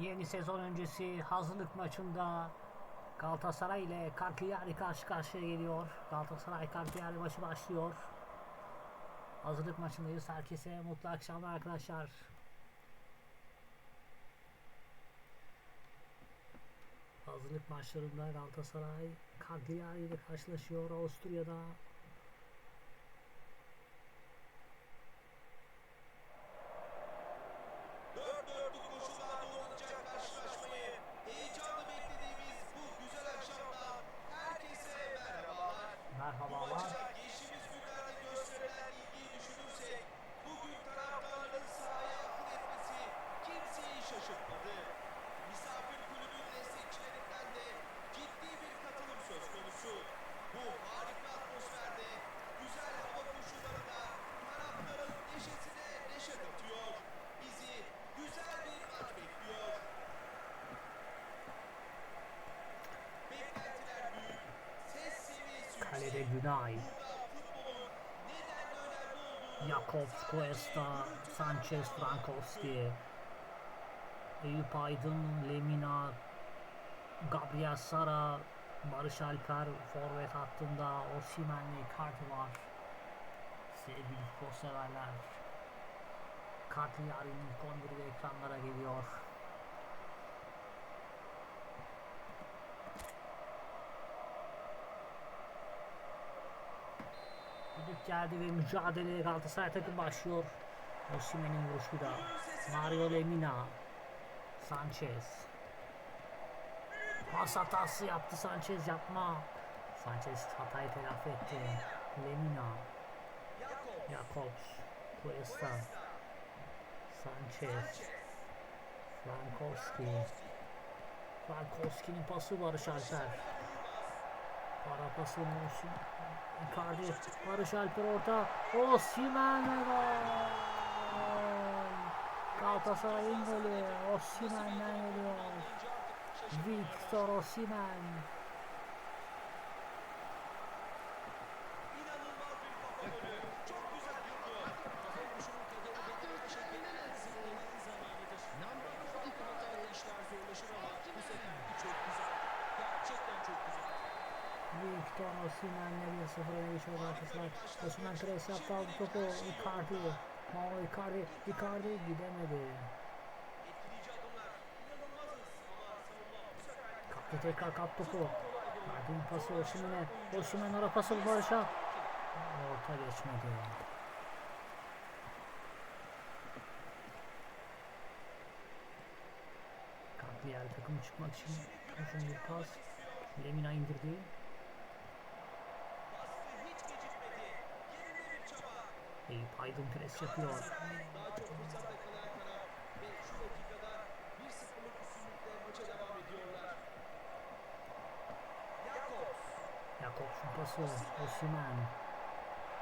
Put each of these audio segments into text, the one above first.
Yeni sezon öncesi hazırlık maçında Galatasaray ile Cagliari karşı karşıya geliyor. Galatasaray Cagliari maçı başlıyor. Hazırlık maçındayız. Herkese mutlu akşamlar arkadaşlar. Hazırlık maçlarında Galatasaray Cagliari ile karşılaşıyor Avusturya'da. Olduğunu Jakobs, Cuesta, Sanchez, Frankowski, Eyüp Aydın, Lemina, Gabriel Sara, Barış Alper, forvet hattında Osimhen'le Icardi var. Sevgili futbol severler. Cagliari'nin ilk 11'i ekranlara geliyor. Düdük geldi ve mücadeleye Galatasaray takım başlıyor. Osimhen'in vuruşuyla. Mario Lemina. Sanchez. Pas hatası yaptı Sanchez yapma. Sanchez hatayı telafi etti. Lemina. Jakobs. Cuesta. Sanchez. Frankowski. Frankowski'nin pası Barış Alper. Para pası olsun. Icardi. Barış Alper orta. Osimhen. Galatasaray'ın golü. Osimhen'den geliyor. Victor Osimhen. Osimhen'le 1-0 öne geçiyor Galatasaray. Osimhen pres yaptı aldı topu. Icardi. Mauro Icardi. Icardi gidemedi. Kaptı tekrar kap topu. Bir pası Osimhen'e. Osimhen ara pası Barış'a. Orta geçmedi. Cagliari takımı çıkmak için uzun bir pas. Lemina indirdi. Eyüp Aydın pres yapıyor. Ve şu dakikada 1-0'lık üstünlükle maça devam ediyorlar. Jakobs. Jakobs'un pası. Osimhen.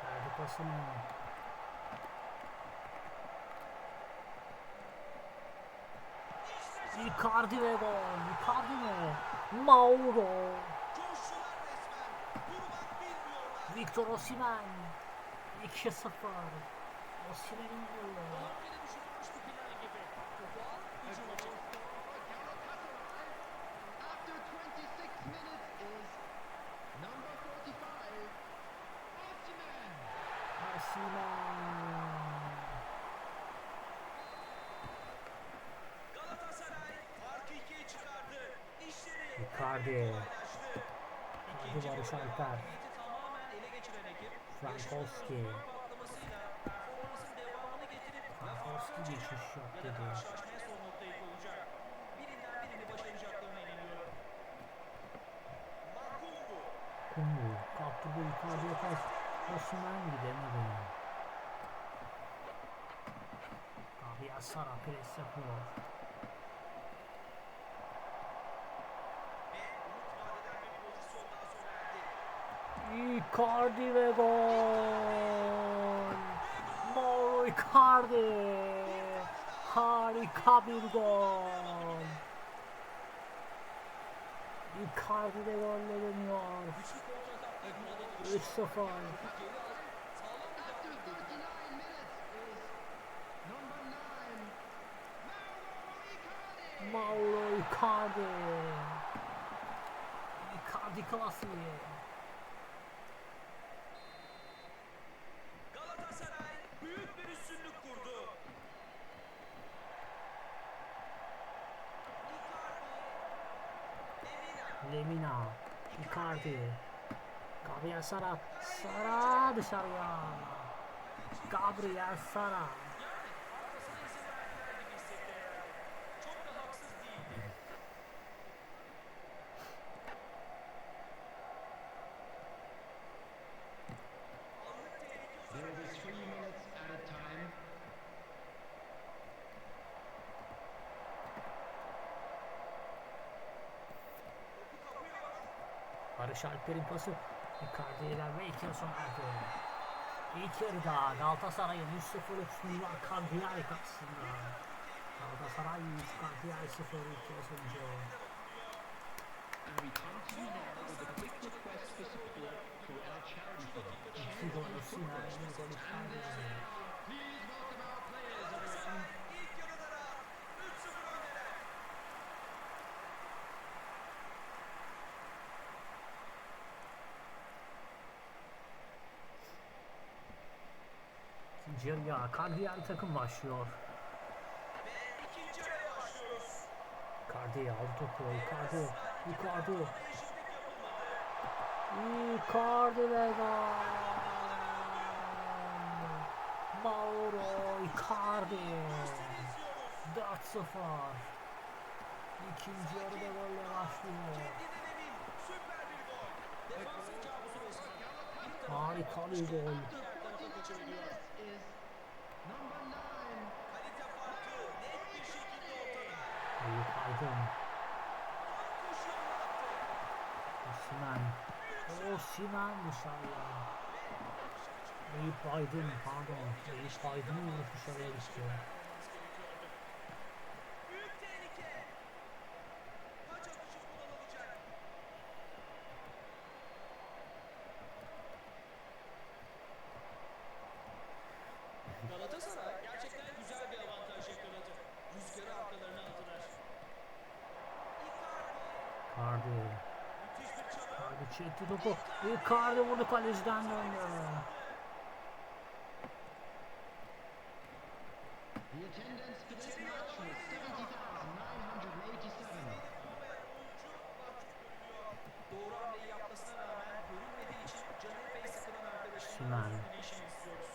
Verdi pasını. Icardi ve gol. Icardi mi? Mauro. Victor Osimhen. 2-0. Osimhen'in golü. Bile düşünülmüş bir plan gibi. Topu al, hücuma çık. After 26 minutes is number 45, Osimhen. Osimhen. Galatasaray farkı ikiye çıkardı. İşleri Icardi. Icardi Barış Alper. Frankowski. Frankowski geçiş ya yaptı. da. Makungu. Kungu. Kaptırdı Icardi'ye pas. Osimhen gidemedi. Gabriel Sara pres yapıyor. Icardi ve gol. Mauro Icardi. Harika bir gol. Icardi de golle dönüyor. 3-0. After 39 minutes is number 9, Mauro Icardi. Icardi. Icardi klası. Galatasaray büyük bir üstünlük kurdu. Icardi, Lemina. Icardi. Gabriel Sara. Sara dışarıya. Gabriel Sara. Barış Alper'in pası. Icardi'ye ilk yarı sona erdi. İlk yarıda Galatasaray'ın 3-0 üstünlüğü var Cagliari karşısında. Galatasaray 3, Cagliari 0 ilk yarı sonucu. We come to you now Yarıya Cagliari takım başlıyor. Icardi aldı topu. Icardi. Icardi. Icardi ve gol. Mauro Icardi. 4-0. İkinci yarıda golle başlıyor. Harika bir gol. Attı. Osimhen. Osimhen dışarıya. Eyüp Aydın pardon. Eyüp Aydın'ın vuruş dışarıya gitti. Icardi Icardi. çekti topu. Icardi vurdu kaleciden döndü. The attendance for this match was 70,987. Olmayan oyuncu mahcup görünüyor. Doğru hamleyi yapmasına rağmen görünmediği için canı epey sıkılan arkadaşının Sinan. özür dileyişini istiyoruz.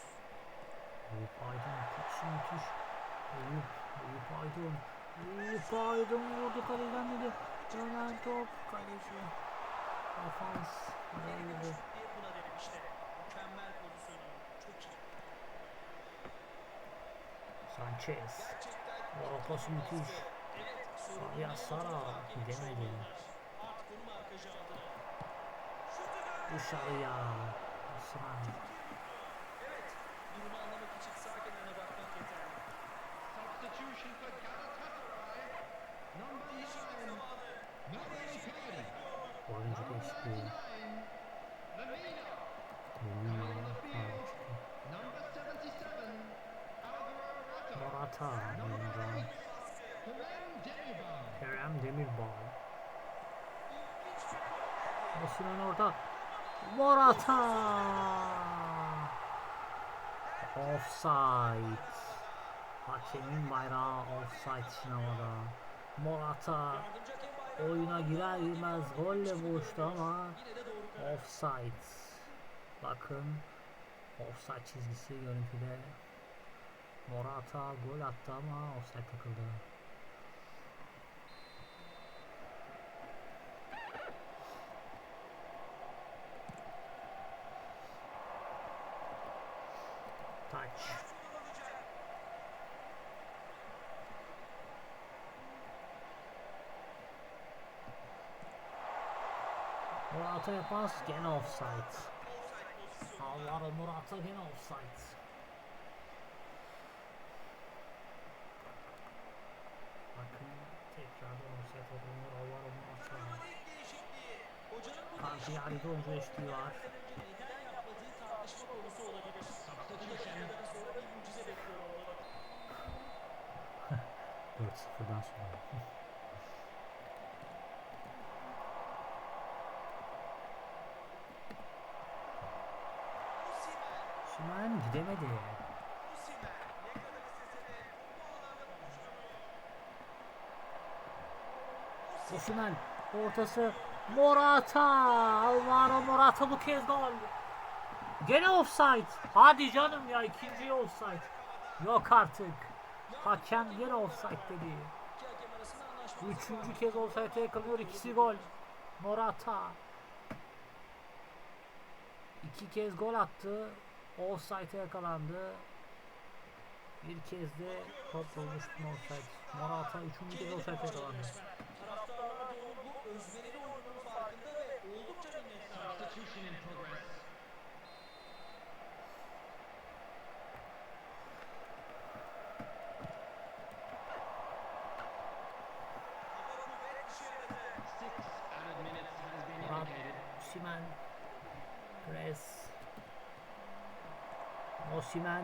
Eyüp Aydın pası müthiş. Eyüp, Eyüp Aydın. Eyüp Aydın vurdu kaleden dedi. Dönen top kaleci. Defans. Araya Yeni bir girdi. şut diye buna dedim işte. 77. Alvaro Morata. Oyuncu. 8. Kerem geldi. Osimhen orada. Morata. Offside. Hakemin bayrağı offside sinemada. Morata oyuna girer girmez golle buluştu ama offside. Bakın offside çizgisi görüntüde. Morata gol attı ama offside takıldı. Morata'ya pas gene offside. Alvaro Morata gene offside. Bakın tekrardan offside yapılıyor. Alvaro. Hocanın bu Cagliari'de oyuncu değişikliği var. Bu dakikadan sonra bir mucize bekliyor olmalı. 4-0 buradan sonra. Osimhen. Gidemedi. Osimhen ortası Morata. Alvaro Morata bu kez gol. Gene offside. Hadi canım ya ikinci offside. Yok artık. Hakem gene offside dedi. Üçüncü kez offside'e yakalıyor. ikisi gol. Morata. İki kez gol attı. Offside'e yakalandı. Bir kez de top olmuş offside. Morata üçüncü kez offside'e yakalandı. Osimhen,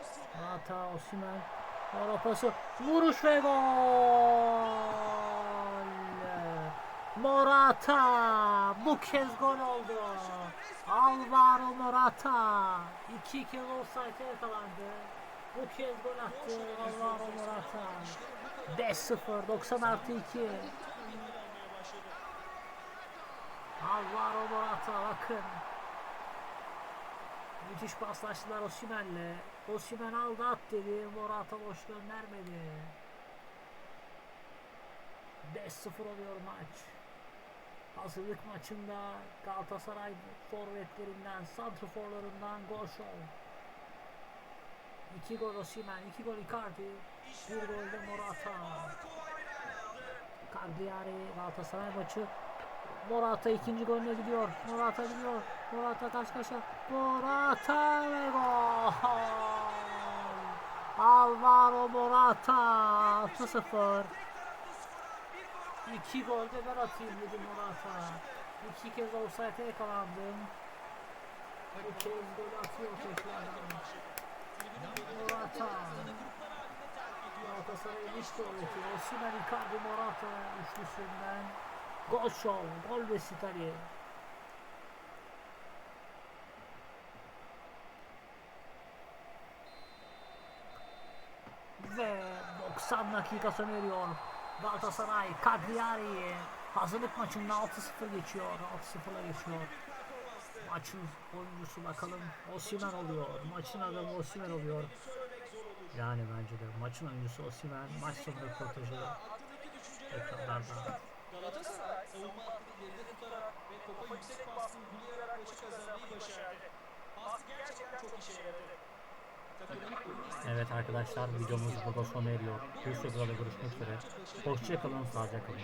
Osimhen. Morata, Osimhen, ara pası, vuruş ve gol! Morata, bu kez gol oldu. Alvaro Morata, iki kez offside'e yakalandı. Bu kez gol attı Alvaro Morata. 5-0, 90 artı 2. Alvaro Morata bakın. Müthiş paslaştılar Osimhen'le. Osimhen aldı at dedi. Morata boş göndermedi. 5-0 oluyor maç. Hazırlık maçında Galatasaray forvetlerinden, santrforlarından gol şov. 2 gol Osimhen, 2 gol Icardi, 1 gol de Morata. Cagliari Galatasaray maçı Morata ikinci golüne gidiyor. Morata gidiyor. Morata karşı karşıya. Morata ve gol. Alvaro Morata 6-0. İki gol de ben atayım dedi Morata. İki kez offside'e yakalandım. Bu kez gol atıyor tekrardan. Morata. Galatasaray'ın iç forveti Osimhen Icardi Morata üçlüsünden gol şov, gol vesitali. Ve 90 dakika sona eriyor. Galatasaray Cagliari hazırlık maçında 6-0 geçiyor. 6-0'la geçiyor. Maçın oyuncusu bakalım Osimhen oluyor. Maçın adamı Osimhen oluyor. Yani bence de maçın oyuncusu Osimhen maç sonu röportajı Aklındaki düşünceleri ekranlarda. Galatasaray savunma hattını geride tutarak ve topa yüksek baskın bulayarak maçı kazanmayı başardı. Baskı gerçekten çok işe yaradı. Evet arkadaşlar videomuz burada sona eriyor. Bir videoda görüşmek üzere. Hoşçakalın, sağlıcakla kalın.